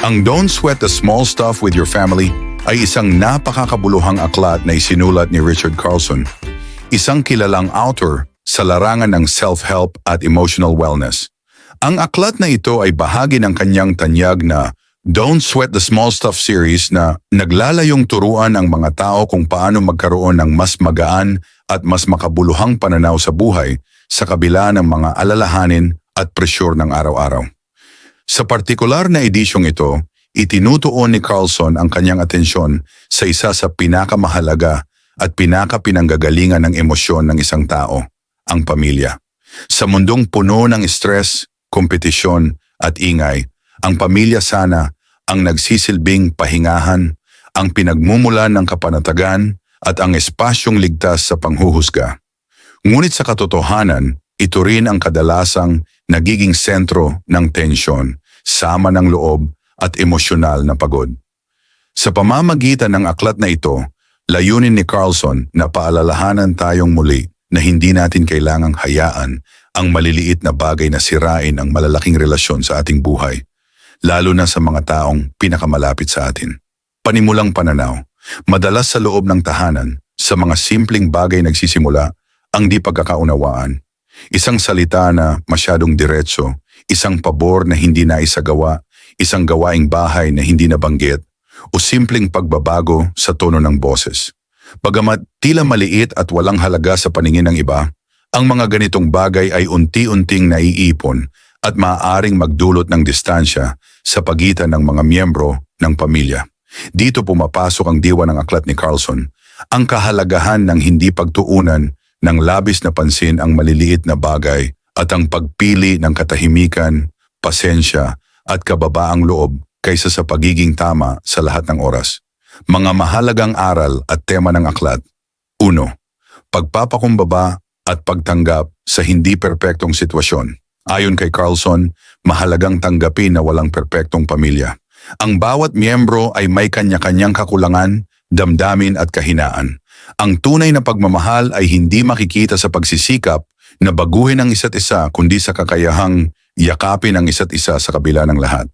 Ang Don't Sweat the Small Stuff with Your Family ay isang napakakabuluhang aklat na isinulat ni Richard Carlson, isang kilalang author sa larangan ng self-help at emotional wellness. Ang aklat na ito ay bahagi ng kanyang tanyag na Don't Sweat the Small Stuff series na naglalayong turuan ang mga tao kung paano magkaroon ng mas magaan at mas makabuluhang pananaw sa buhay sa kabila ng mga alalahanin at presyur ng araw-araw. Sa partikular na edisyong ito, itinutuon ni Carlson ang kanyang atensyon sa isa sa pinakamahalaga at pinakapinanggagalingan ng emosyon ng isang tao, ang pamilya. Sa mundong puno ng stress, kompetisyon at ingay, ang pamilya sana ang nagsisilbing pahingahan, ang pinagmumulan ng kapanatagan at ang espasyong ligtas sa panghuhusga. Ngunit sa katotohanan, ito rin ang kadalasang nagiging sentro ng tensyon, sama ng loob at emosyonal na pagod. Sa pamamagitan ng aklat na ito, layunin ni Carlson na paalalahanan tayong muli na hindi natin kailangang hayaan ang maliliit na bagay na sirain ang malalaking relasyon sa ating buhay, lalo na sa mga taong pinakamalapit sa atin. Panimulang pananaw, madalas sa loob ng tahanan, sa mga simpleng bagay nagsisimula ang di pagkakaunawaan. Isang salita na masyadong diretso, isang pabor na hindi naisagawa, isang gawaing bahay na hindi nabanggit, o simpleng pagbabago sa tono ng boses. Bagamat tila maliit at walang halaga sa paningin ng iba, ang mga ganitong bagay ay unti-unting naiipon at maaaring magdulot ng distansya sa pagitan ng mga miyembro ng pamilya. Dito pumapasok ang diwa ng aklat ni Carlson, ang kahalagahan ng hindi pagtuunan ng labis na pansin ang maliliit na bagay at ang pagpili ng katahimikan, pasensya at kababaang loob kaysa sa pagiging tama sa lahat ng oras. Mga mahalagang aral at tema ng aklat. 1. Pagpapakumbaba at pagtanggap sa hindi perpektong sitwasyon. Ayon kay Carlson, mahalagang tanggapin na walang perpektong pamilya. Ang bawat miyembro ay may kanya-kanyang kakulangan, damdamin at kahinaan. Ang tunay na pagmamahal ay hindi makikita sa pagsisikap na baguhin ang isa't isa kundi sa kakayahang yakapin ang isa't isa sa kabila ng lahat.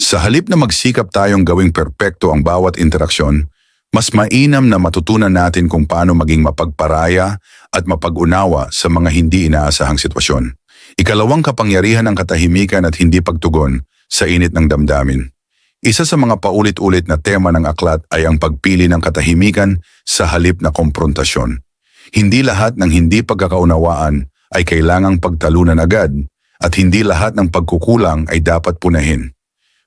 Sa halip na magsikap tayong gawing perpekto ang bawat interaksyon, mas mainam na matutunan natin kung paano maging mapagparaya at mapag-unawa sa mga hindi inaasahang sitwasyon. Ikalawang kapangyarihan ng katahimikan at hindi pagtugon sa init ng damdamin. Isa sa mga paulit-ulit na tema ng aklat ay ang pagpili ng katahimikan sa halip na komprontasyon. Hindi lahat ng hindi pagkakaunawaan ay kailangang pagtalunan agad at hindi lahat ng pagkukulang ay dapat punahin.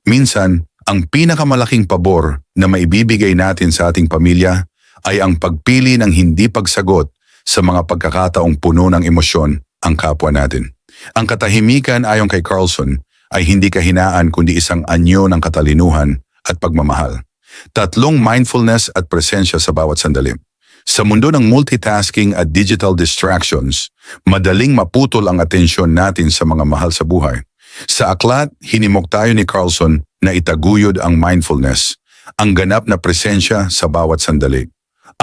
Minsan, ang pinakamalaking pabor na maibibigay natin sa ating pamilya ay ang pagpili ng hindi pagsagot sa mga pagkakataong puno ng emosyon ang kapwa natin. Ang katahimikan ayon kay Carlson ay hindi kahinaan kundi isang anyo ng katalinuhan at pagmamahal. Tatlong mindfulness at presensya sa bawat sandali. Sa mundo ng multitasking at digital distractions, madaling maputol ang atensyon natin sa mga mahal sa buhay. Sa aklat, hinimok tayo ni Carlson na itaguyod ang mindfulness, ang ganap na presensya sa bawat sandali.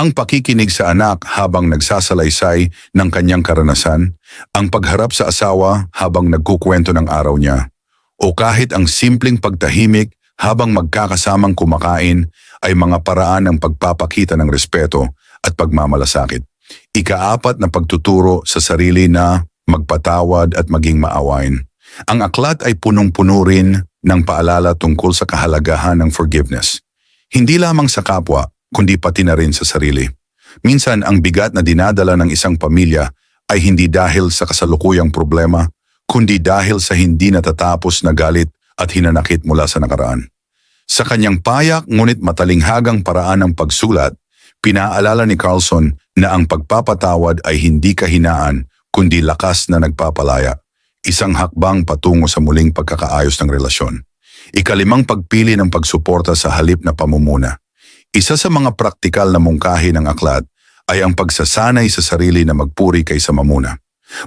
Ang pakikinig sa anak habang nagsasalaysay ng kanyang karanasan, ang pagharap sa asawa habang nagkukwento ng araw niya, o kahit ang simpleng pagtahimik habang magkakasamang kumakain ay mga paraan ng pagpapakita ng respeto at pagmamalasakit. Ikaapat na pagtuturo sa sarili na magpatawad at maging maawain. Ang aklat ay punong-puno rin ng paalala tungkol sa kahalagahan ng forgiveness. Hindi lamang sa kapwa, kundi pati na rin sa sarili. Minsan ang bigat na dinadala ng isang pamilya ay hindi dahil sa kasalukuyang problema, kundi dahil sa hindi natatapos na galit at hinanakit mula sa nakaraan. Sa kanyang payak ngunit matalinghagang paraan ng pagsulat, pinaalala ni Carlson na ang pagpapatawad ay hindi kahinaan kundi lakas na nagpapalaya isang hakbang patungo sa muling pagkakaayos ng relasyon. Ikalimang pagpili ng pagsuporta sa halip na pamumuna. Isa sa mga praktikal na mungkahi ng aklat ay ang pagsasanay sa sarili na magpuri kaysa mamuna.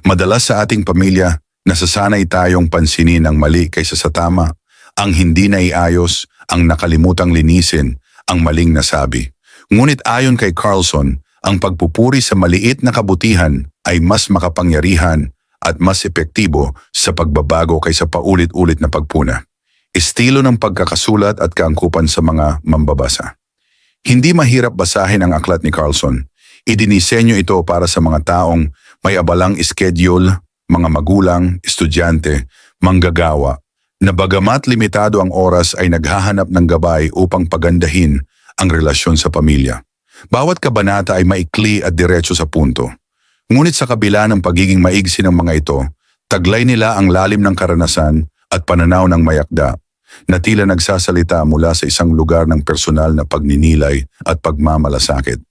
Madalas sa ating pamilya, nasasanay tayong pansinin ang mali kaysa sa tama, ang hindi naiayos, ang nakalimutang linisin, ang maling nasabi. Ngunit ayon kay Carlson, ang pagpupuri sa maliit na kabutihan ay mas makapangyarihan at mas epektibo sa pagbabago kaysa paulit-ulit na pagpuna. estilo ng pagkakasulat at kaangkupan sa mga mambabasa. Hindi mahirap basahin ang aklat ni Carlson. Idinisenyo ito para sa mga taong may abalang schedule, mga magulang, estudyante, manggagawa, na bagamat limitado ang oras ay naghahanap ng gabay upang pagandahin ang relasyon sa pamilya. Bawat kabanata ay maikli at diretso sa punto. Ngunit sa kabila ng pagiging maigsi ng mga ito, taglay nila ang lalim ng karanasan at pananaw ng mayakda na tila nagsasalita mula sa isang lugar ng personal na pagninilay at pagmamalasakit.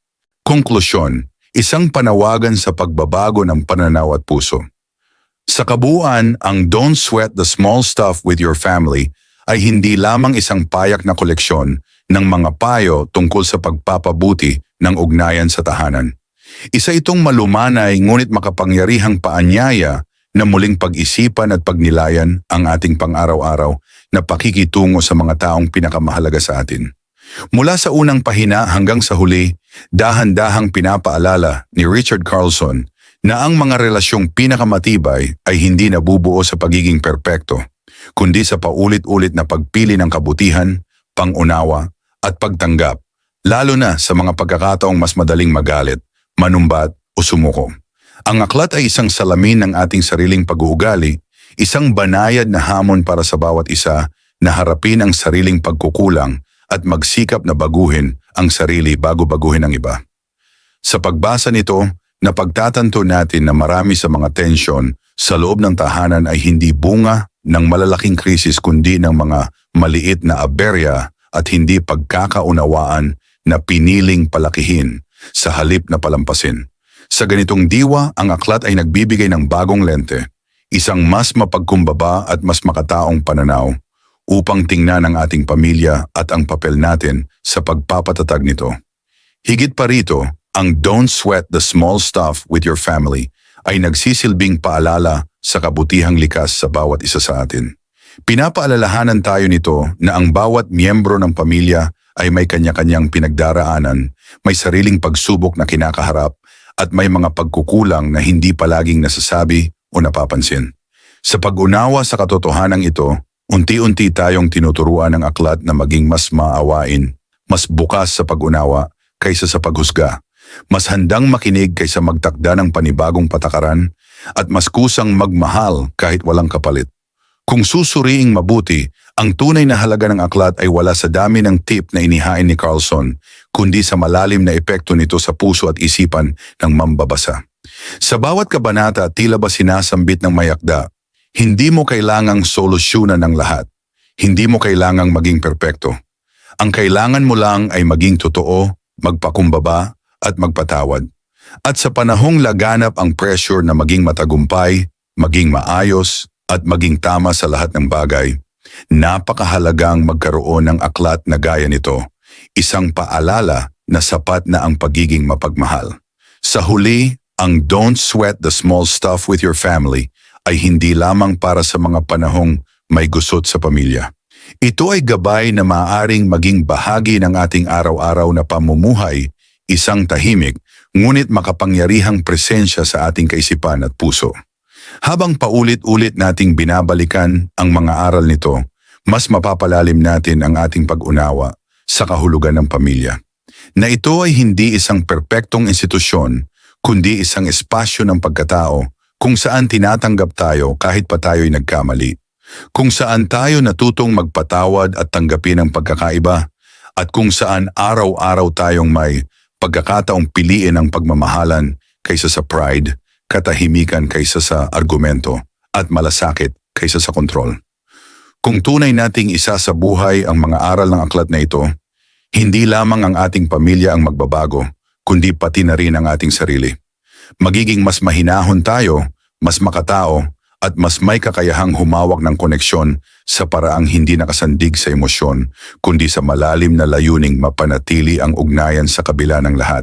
Konklusyon, isang panawagan sa pagbabago ng pananaw at puso. Sa kabuuan, ang Don't Sweat the Small Stuff with Your Family ay hindi lamang isang payak na koleksyon ng mga payo tungkol sa pagpapabuti ng ugnayan sa tahanan. Isa itong malumanay ngunit makapangyarihang paanyaya na muling pag-isipan at pagnilayan ang ating pang-araw-araw na pakikitungo sa mga taong pinakamahalaga sa atin. Mula sa unang pahina hanggang sa huli, dahan-dahang pinapaalala ni Richard Carlson na ang mga relasyong pinakamatibay ay hindi nabubuo sa pagiging perpekto, kundi sa paulit-ulit na pagpili ng kabutihan, pangunawa, at pagtanggap, lalo na sa mga pagkakataong mas madaling magalit, manumbat o sumuko. Ang aklat ay isang salamin ng ating sariling pag-uugali, isang banayad na hamon para sa bawat isa na harapin ang sariling pagkukulang at magsikap na baguhin ang sarili bago baguhin ang iba. Sa pagbasa nito, napagtatanto natin na marami sa mga tensyon sa loob ng tahanan ay hindi bunga ng malalaking krisis kundi ng mga maliit na aberya at hindi pagkakaunawaan na piniling palakihin sa halip na palampasin. Sa ganitong diwa, ang aklat ay nagbibigay ng bagong lente, isang mas mapagkumbaba at mas makataong pananaw upang tingnan ang ating pamilya at ang papel natin sa pagpapatatag nito. Higit pa rito, ang Don't Sweat the Small Stuff with Your Family ay nagsisilbing paalala sa kabutihang likas sa bawat isa sa atin. Pinapaalalahanan tayo nito na ang bawat miyembro ng pamilya ay may kanya-kanyang pinagdaraanan, may sariling pagsubok na kinakaharap at may mga pagkukulang na hindi palaging nasasabi o napapansin. Sa pag-unawa sa katotohanan ito, unti-unti tayong tinuturuan ng aklat na maging mas maawain, mas bukas sa pag-unawa kaysa sa paghusga, mas handang makinig kaysa magtakda ng panibagong patakaran, at mas kusang magmahal kahit walang kapalit. Kung susuriing mabuti, ang tunay na halaga ng aklat ay wala sa dami ng tip na inihain ni Carlson, kundi sa malalim na epekto nito sa puso at isipan ng mambabasa. Sa bawat kabanata tila ba sinasambit ng mayakda, hindi mo kailangang solusyonan ng lahat. Hindi mo kailangang maging perpekto. Ang kailangan mo lang ay maging totoo, magpakumbaba, at magpatawad. At sa panahong laganap ang pressure na maging matagumpay, maging maayos, at maging tama sa lahat ng bagay, napakahalagang magkaroon ng aklat na gaya nito, isang paalala na sapat na ang pagiging mapagmahal. Sa huli, ang Don't Sweat the Small Stuff with Your Family ay hindi lamang para sa mga panahong may gusot sa pamilya. Ito ay gabay na maaring maging bahagi ng ating araw-araw na pamumuhay, isang tahimik, ngunit makapangyarihang presensya sa ating kaisipan at puso. Habang paulit-ulit nating binabalikan ang mga aral nito, mas mapapalalim natin ang ating pag-unawa sa kahulugan ng pamilya. Na ito ay hindi isang perpektong institusyon, kundi isang espasyo ng pagkatao kung saan tinatanggap tayo kahit pa tayo'y nagkamali. Kung saan tayo natutong magpatawad at tanggapin ang pagkakaiba, at kung saan araw-araw tayong may pagkakataong piliin ang pagmamahalan kaysa sa pride, katahimikan kaysa sa argumento, at malasakit kaysa sa kontrol. Kung tunay nating isa sa buhay ang mga aral ng aklat na ito, hindi lamang ang ating pamilya ang magbabago, kundi pati na rin ang ating sarili. Magiging mas mahinahon tayo, mas makatao, at mas may kakayahang humawak ng koneksyon sa paraang hindi nakasandig sa emosyon, kundi sa malalim na layuning mapanatili ang ugnayan sa kabila ng lahat.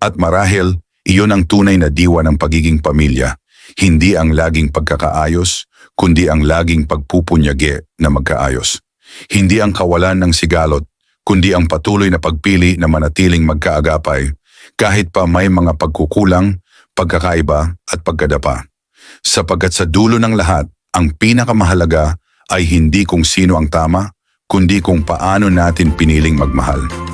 At marahil, iyon ang tunay na diwa ng pagiging pamilya, hindi ang laging pagkakaayos, kundi ang laging pagpupunyagi na magkaayos. Hindi ang kawalan ng sigalot, kundi ang patuloy na pagpili na manatiling magkaagapay, kahit pa may mga pagkukulang, pagkakaiba at pagkadapa sapagkat sa dulo ng lahat, ang pinakamahalaga ay hindi kung sino ang tama, kundi kung paano natin piniling magmahal.